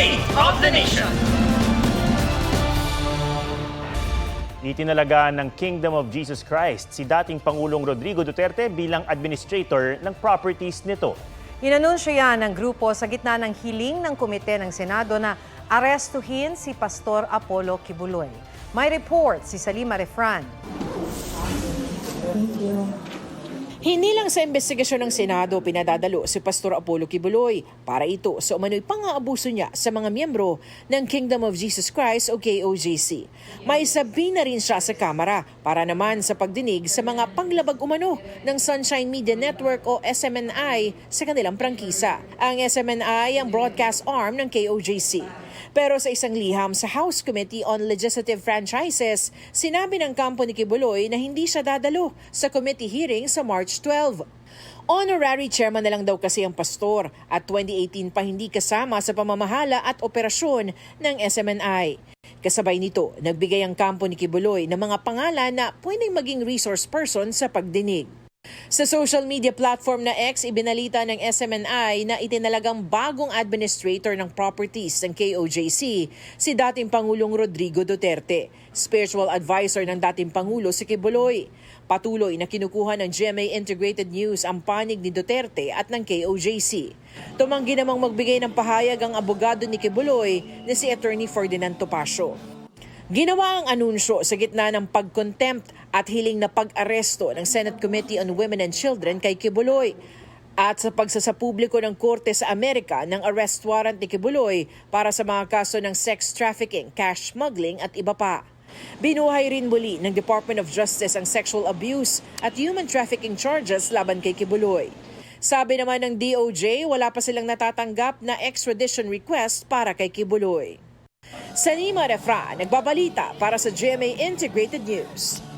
State of the Nation. Itinalaga ng Kingdom of Jesus Christ si dating Pangulong Rodrigo Duterte bilang administrator ng properties nito. Inanunsyo yan ng grupo sa gitna ng hiling ng komite ng Senado na arestuhin si Pastor Apollo Kibuloy. May report si Salima Refran. Hindi lang sa investigasyon ng Senado pinadadalo si Pastor Apollo Kibuloy para ito sa umano'y pang-aabuso niya sa mga miyembro ng Kingdom of Jesus Christ o KOJC. May sabi na rin siya sa Kamara para naman sa pagdinig sa mga panglabag umano ng Sunshine Media Network o SMNI sa kanilang prangkisa. Ang SMNI ang broadcast arm ng KOJC. Pero sa isang liham sa House Committee on Legislative Franchises, sinabi ng kampo ni Kibuloy na hindi siya dadalo sa committee hearing sa March 12. Honorary chairman na lang daw kasi ang pastor at 2018 pa hindi kasama sa pamamahala at operasyon ng SMNI. Kasabay nito, nagbigay ang kampo ni Kibuloy ng mga pangalan na pwedeng maging resource person sa pagdinig. Sa social media platform na X, ibinalita ng SMNI na itinalagang bagong administrator ng properties ng KOJC si dating Pangulong Rodrigo Duterte, spiritual advisor ng dating Pangulo si Kibuloy. Patuloy na kinukuha ng GMA Integrated News ang panig ni Duterte at ng KOJC. Tumanggi namang magbigay ng pahayag ang abogado ni Kibuloy na si Attorney Ferdinand Topacio. Ginawa ang anunsyo sa gitna ng pagkontempt at hiling na pag-aresto ng Senate Committee on Women and Children kay Kibuloy at sa pagsasapubliko ng Korte sa Amerika ng arrest warrant ni Kibuloy para sa mga kaso ng sex trafficking, cash smuggling at iba pa. Binuhay rin muli ng Department of Justice ang sexual abuse at human trafficking charges laban kay Kibuloy. Sabi naman ng DOJ, wala pa silang natatanggap na extradition request para kay Kibuloy. Sanima Refra, nagbabalita para sa GMA Integrated News.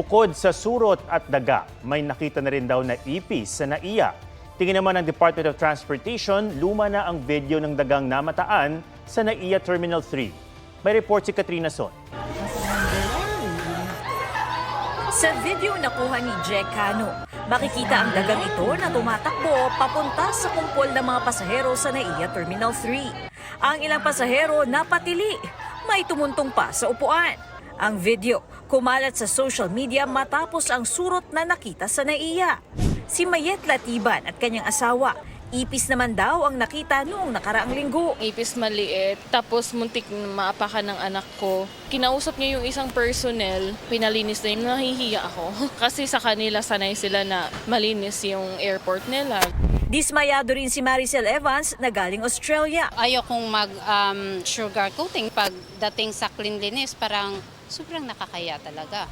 Bukod sa surot at daga, may nakita na rin daw na ipis sa NAIA. Tingin naman ng Department of Transportation, luma na ang video ng dagang namataan sa NAIA Terminal 3. May report si Katrina Son. Sa video nakuha ni Jack Cano, makikita ang dagang ito na tumatakbo papunta sa kumpol ng mga pasahero sa NAIA Terminal 3. Ang ilang pasahero napatili, may tumuntong pa sa upuan. Ang video kumalat sa social media matapos ang surot na nakita sa NAIA. Si Mayet Latiban at kanyang asawa, ipis naman daw ang nakita noong nakaraang linggo. ipis maliit, tapos muntik na maapakan ng anak ko. Kinausap niya yung isang personnel, pinalinis na yun, nahihiya ako. Kasi sa kanila sanay sila na malinis yung airport nila. Dismayado rin si Maricel Evans na galing Australia. ayokong mag um, sugar coating pagdating sa cleanliness parang sobrang nakakaya talaga.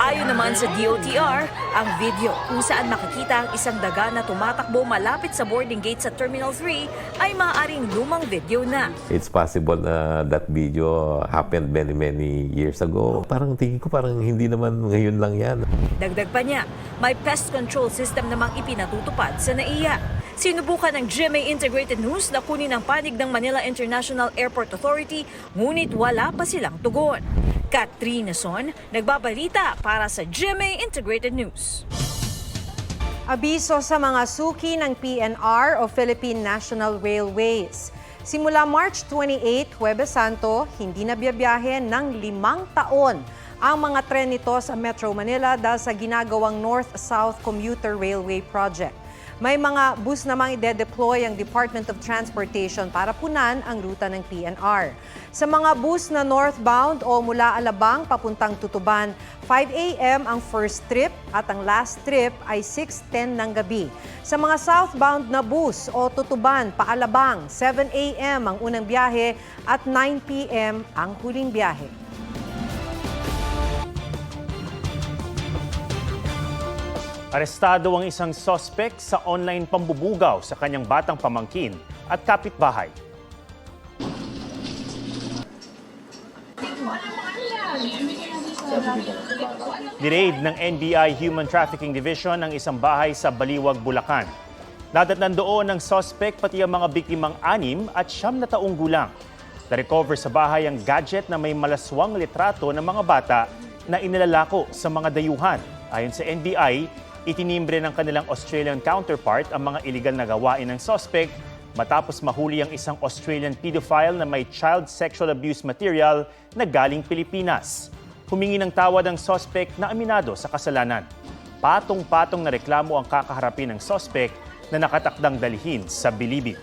Ayon naman sa DOTR, ang video kung saan makikita ang isang daga na tumatakbo malapit sa boarding gate sa Terminal 3 ay maaaring lumang video na. It's possible na that video happened many, many years ago. Parang tingin ko parang hindi naman ngayon lang yan. Dagdag pa niya, may pest control system namang ipinatutupad sa NAIA. Sinubukan ng GMA Integrated News na kunin ang panig ng Manila International Airport Authority ngunit wala pa silang tugon. Katrina Son, nagbabalita para sa GMA Integrated News. Abiso sa mga suki ng PNR o Philippine National Railways. Simula March 28, Huwebes Santo, hindi na biyabiyahe ng limang taon ang mga tren nito sa Metro Manila dahil sa ginagawang North-South Commuter Railway Project. May mga bus namang ide-deploy ang Department of Transportation para punan ang ruta ng PNR. Sa mga bus na northbound o mula Alabang papuntang Tutuban, 5 a.m. ang first trip at ang last trip ay 6.10 ng gabi. Sa mga southbound na bus o Tutuban pa Alabang, 7 a.m. ang unang biyahe at 9 p.m. ang huling biyahe. Arestado ang isang suspect sa online pambubugaw sa kanyang batang pamangkin at kapitbahay. Diraid ng NBI Human Trafficking Division ang isang bahay sa Baliwag, Bulacan. Nadatnan doon ng suspect pati ang mga biktimang anim at siyam na taong gulang. Na-recover sa bahay ang gadget na may malaswang litrato ng mga bata na inilalako sa mga dayuhan. Ayon sa NBI, itinimbre ng kanilang Australian counterpart ang mga iligal na gawain ng suspect matapos mahuli ang isang Australian pedophile na may child sexual abuse material na galing Pilipinas. Humingi ng tawad ang suspect na aminado sa kasalanan. Patong-patong na reklamo ang kakaharapin ng suspect na nakatakdang dalhin sa bilibid.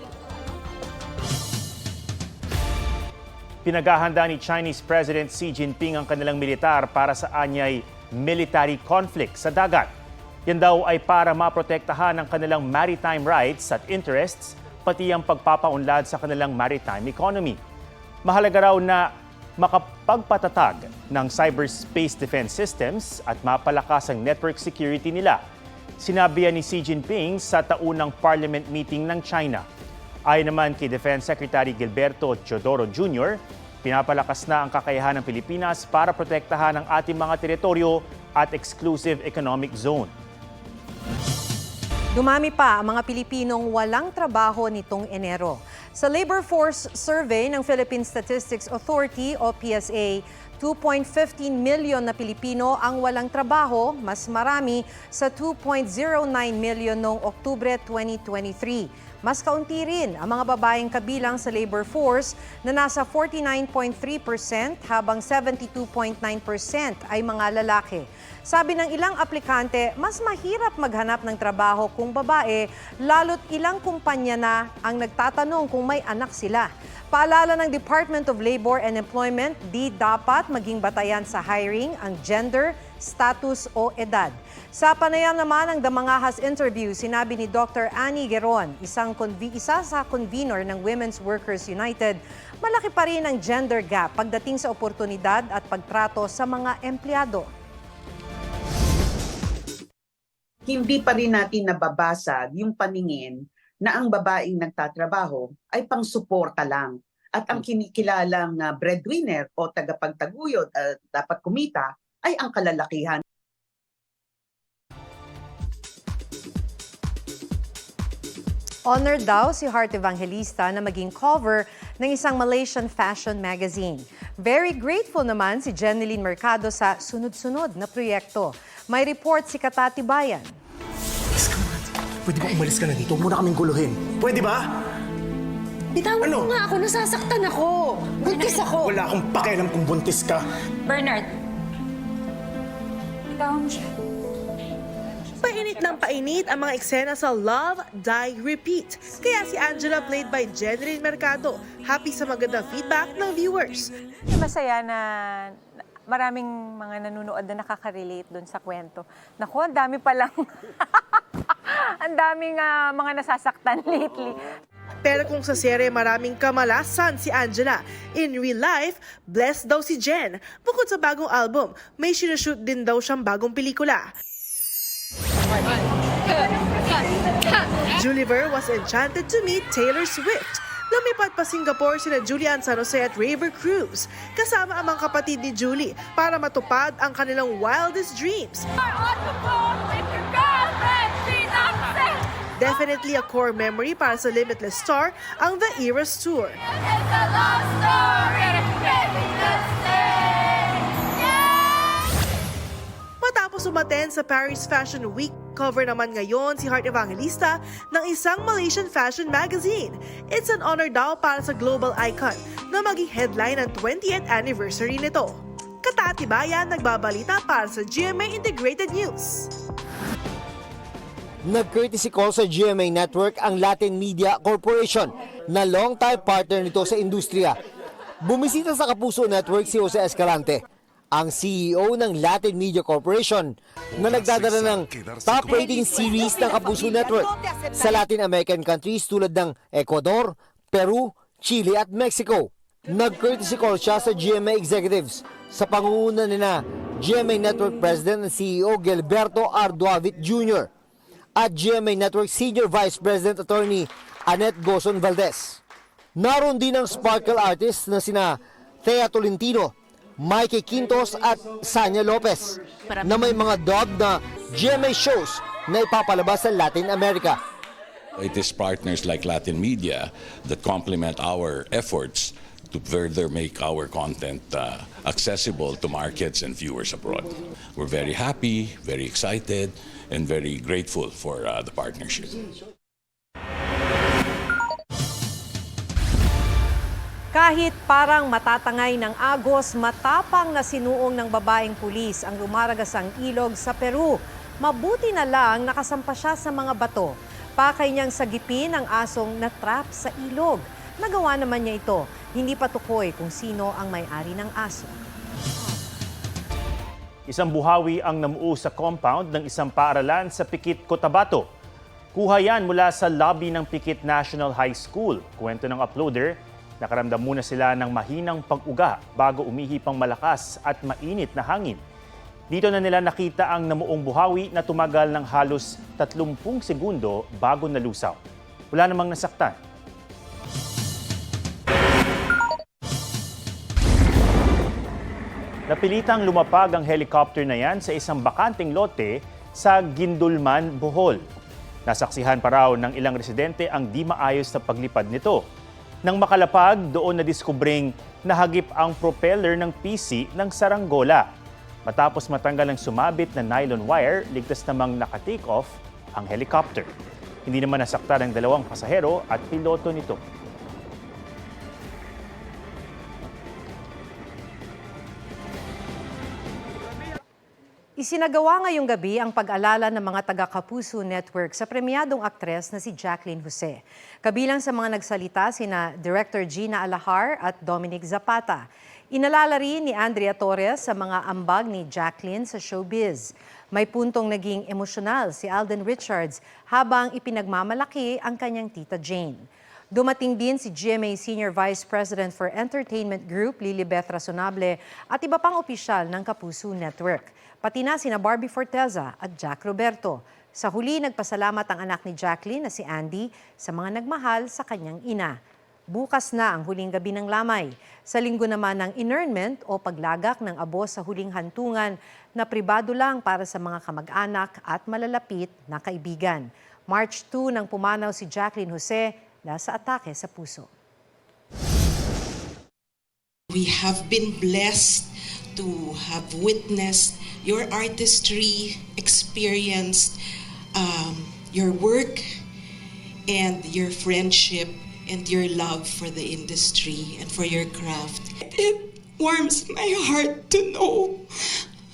Pinaghahanda ni Chinese President Xi Jinping ang kanilang militar para sa anyay military conflict sa dagat. Yan daw ay para maprotektahan ang kanilang maritime rights at interests, pati ang pagpapaunlad sa kanilang maritime economy. Mahalaga raw na makapagpatatag ng cyberspace defense systems at mapalakas ang network security nila. Sinabi ni Xi Jinping sa taunang parliament meeting ng China. Ayon naman kay Defense Secretary Gilberto Teodoro Jr., pinapalakas na ang kakayahan ng Pilipinas para protektahan ang ating mga teritoryo at exclusive economic zone. Dumami pa ang mga Pilipinong walang trabaho nitong Enero. Sa Labor Force Survey ng Philippine Statistics Authority o PSA, 2.15 million na Pilipino ang walang trabaho, mas marami sa 2.09 million noong Oktubre 2023. Mas kaunti rin ang mga babaeng kabilang sa labor force na nasa 49.3% habang 72.9% ay mga lalaki. Sabi ng ilang aplikante, mas mahirap maghanap ng trabaho kung babae, lalo't ilang kumpanya na ang nagtatanong kung may anak sila. Paalala ng Department of Labor and Employment, di dapat maging batayan sa hiring ang gender, status o edad. Sa panayam naman ng Damangahas interview, sinabi ni Dr. Annie Geron, isang convi- isa sa convener ng Women's Workers United, malaki pa rin ang gender gap pagdating sa oportunidad at pagtrato sa mga empleyado. hindi pa rin natin nababasag yung paningin na ang babaeng nagtatrabaho ay pang-suporta lang. At ang kinikilalang na breadwinner o tagapagtaguyod at dapat kumita ay ang kalalakihan. Honored daw si Heart Evangelista na maging cover ng isang Malaysian fashion magazine. Very grateful naman si Jeneline Mercado sa sunod-sunod na proyekto. May report si Katati Bayan. Pwede ba umalis ka na dito? Huwag mo na kaming guluhin. Pwede ba? Bitawan Ano? mo nga ako, nasasaktan ako. Buntis ako. Wala akong pakialam kung buntis ka. Bernard. Bitawan mo siya. Painit ng painit ang mga eksena sa Love, Die, Repeat. Kaya si Angela played by Jeneline Mercado. Happy sa magandang feedback ng viewers. Masaya na maraming mga nanonood na nakaka-relate doon sa kwento. Naku, ang dami palang... ang daming ah, mga nasasaktan lately. Pero kung sa serye maraming kamalasan si Angela, in real life, blessed daw si Jen. Bukod sa bagong album, may sinushoot din daw siyang bagong pelikula. Juliver was enchanted to meet Taylor Swift. Lumipat pa Singapore sina Julian San Jose at Raver Cruz kasama ang mga kapatid ni Julie para matupad ang kanilang wildest dreams. Definitely a core memory para sa Limitless Star ang The Eras Tour. Matapos umaten sa Paris Fashion Week, cover naman ngayon si Heart Evangelista ng isang Malaysian fashion magazine. It's an honor daw para sa global icon na maging headline ng 20th anniversary nito. Katatibayan nagbabalita para sa GMA Integrated News. Nag-courtesy call sa GMA Network ang Latin Media Corporation na long-time partner nito sa industriya. Bumisita sa Kapuso Network si Jose Escalante, ang CEO ng Latin Media Corporation na nagdadala ng top rating series ng Kapuso Network sa Latin American countries tulad ng Ecuador, Peru, Chile at Mexico. Nag-courtesy call siya sa GMA executives sa pangunguna ni na GMA Network President and CEO Gilberto Arduavit Jr at GMA Network Senior Vice President Attorney Annette Gozon Valdez. Naroon din ang Sparkle artists na sina Thea Tolentino, Mikey Quintos at Sanya Lopez na may mga dog na GMA shows na ipapalabas sa Latin America. It is partners like Latin Media that complement our efforts to further make our content uh, accessible to markets and viewers abroad. We're very happy, very excited, and very grateful for uh, the partnership. Kahit parang matatangay ng agos, matapang na sinuong ng babaeng pulis ang lumaragasang ilog sa Peru. Mabuti na lang nakasampa siya sa mga bato. Pakay niyang sagipin ang asong na-trap sa ilog. Nagawa naman niya ito. Hindi pa tukoy kung sino ang may-ari ng aso. Isang buhawi ang namuo sa compound ng isang paaralan sa Pikit, Cotabato. Kuha yan mula sa lobby ng Pikit National High School. Kwento ng uploader, nakaramdam muna sila ng mahinang pag-uga bago umihi pang malakas at mainit na hangin. Dito na nila nakita ang namuong buhawi na tumagal ng halos 30 segundo bago nalusaw. Wala namang nasaktan. Napilitang lumapag ang helicopter na yan sa isang bakanting lote sa Gindulman, Bohol. Nasaksihan pa raw ng ilang residente ang di maayos na paglipad nito. Nang makalapag, doon na diskubring nahagip ang propeller ng PC ng saranggola. Matapos matanggal ang sumabit na nylon wire, ligtas namang naka-take off ang helicopter. Hindi naman nasaktan ang dalawang pasahero at piloto nito. Isinagawa ngayong gabi ang pag-alala ng mga taga-Kapuso Network sa premiadong aktres na si Jacqueline Jose. Kabilang sa mga nagsalita sina Director Gina Alahar at Dominic Zapata. Inalala rin ni Andrea Torres sa mga ambag ni Jacqueline sa showbiz. May puntong naging emosyonal si Alden Richards habang ipinagmamalaki ang kanyang tita Jane. Dumating din si GMA Senior Vice President for Entertainment Group, Lilibeth Razonable, at iba pang opisyal ng Kapuso Network. Pati na sina Barbie Forteza at Jack Roberto. Sa huli, nagpasalamat ang anak ni Jacqueline na si Andy sa mga nagmahal sa kanyang ina. Bukas na ang huling gabi ng lamay. Sa linggo naman ng inurnment o paglagak ng abo sa huling hantungan na pribado lang para sa mga kamag-anak at malalapit na kaibigan. March 2 nang pumanaw si Jacqueline Jose dahil sa atake sa puso. We have been blessed to have witnessed your artistry, experienced um, your work, and your friendship and your love for the industry and for your craft. It warms my heart to know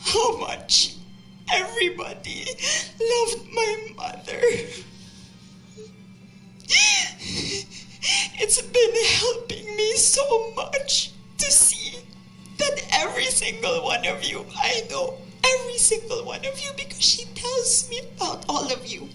how much everybody loved my mother. It's been helping me so much to see that every single one of you, I know every single one of you because she tells me about all of you.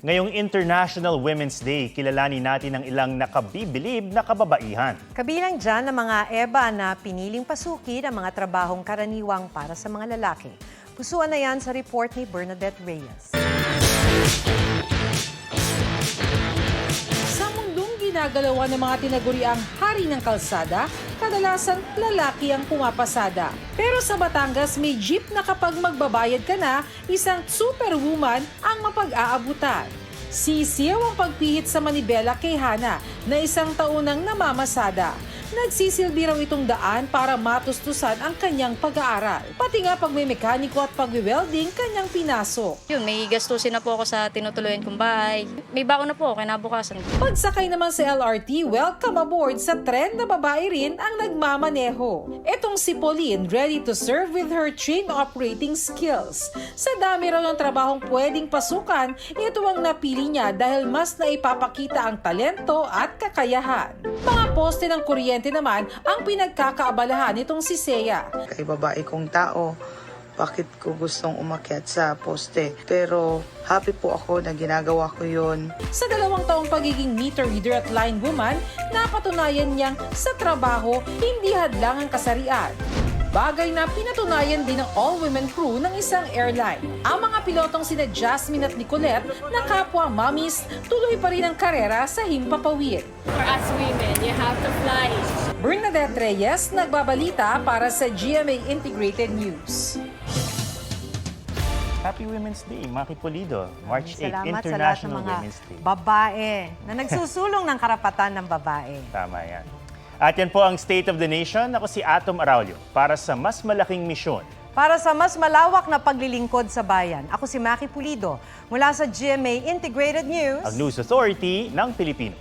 Ngayong International Women's Day, kilalanin natin ang ilang nakabibilib na kababaihan. Kabilang dyan ang mga EBA na piniling pasukin ang mga trabahong karaniwang para sa mga lalaki. Pusuan na yan sa report ni Bernadette Reyes. Sa mundong ginagalawan ng mga tinaguriang hari ng kalsada, kadalasan lalaki ang pumapasada. Pero sa Batangas, may jeep na kapag magbabayad ka na, isang superwoman ang mapag-aabutan. Sisiyaw ang pagpihit sa manibela kay Hana na isang taunang namamasada. Nagsisilbi raw itong daan para matustusan ang kanyang pag-aaral. Pati nga pag may mekaniko at pag-welding, kanyang pinasok. Yun, may gastusin na po ako sa tinutuluyan kong bahay. May baon na po ako kinabukasan. Pagsakay naman sa LRT, welcome aboard sa trend na babae rin ang nagmamaneho. Etong si Pauline, ready to serve with her train operating skills. Sa dami raw ng trabahong pwedeng pasukan, ito ang napili niya dahil mas naipapakita ang talento at kakayahan. Mga poste ng kuryente naman ang pinagkakaabalahan nitong si Seya. Kay babae kong tao, bakit ko gustong umakyat sa poste. Pero happy po ako na ginagawa ko yun. Sa dalawang taong pagiging meter reader at line woman, napatunayan niyang sa trabaho, hindi hadlang ang kasarian. Bagay na pinatunayan din ng all-women crew ng isang airline. Ang mga pilotong sina Jasmine at Nicolette na kapwa mommies, tuloy pa rin ang karera sa himpapawid. For us women, you have to fly. Bernadette Reyes, nagbabalita para sa GMA Integrated News. Happy Women's Day, Maki Pulido. March 8, Salamat sa lahat ng International mga Women's Day. babae na nagsusulong ng karapatan ng babae. Tama yan. At yan po ang State of the Nation. Ako si Atom Araulio para sa mas malaking misyon Para sa mas malawak na paglilingkod sa bayan, ako si Maki Pulido mula sa GMA Integrated News. Ang News Authority ng Pilipino.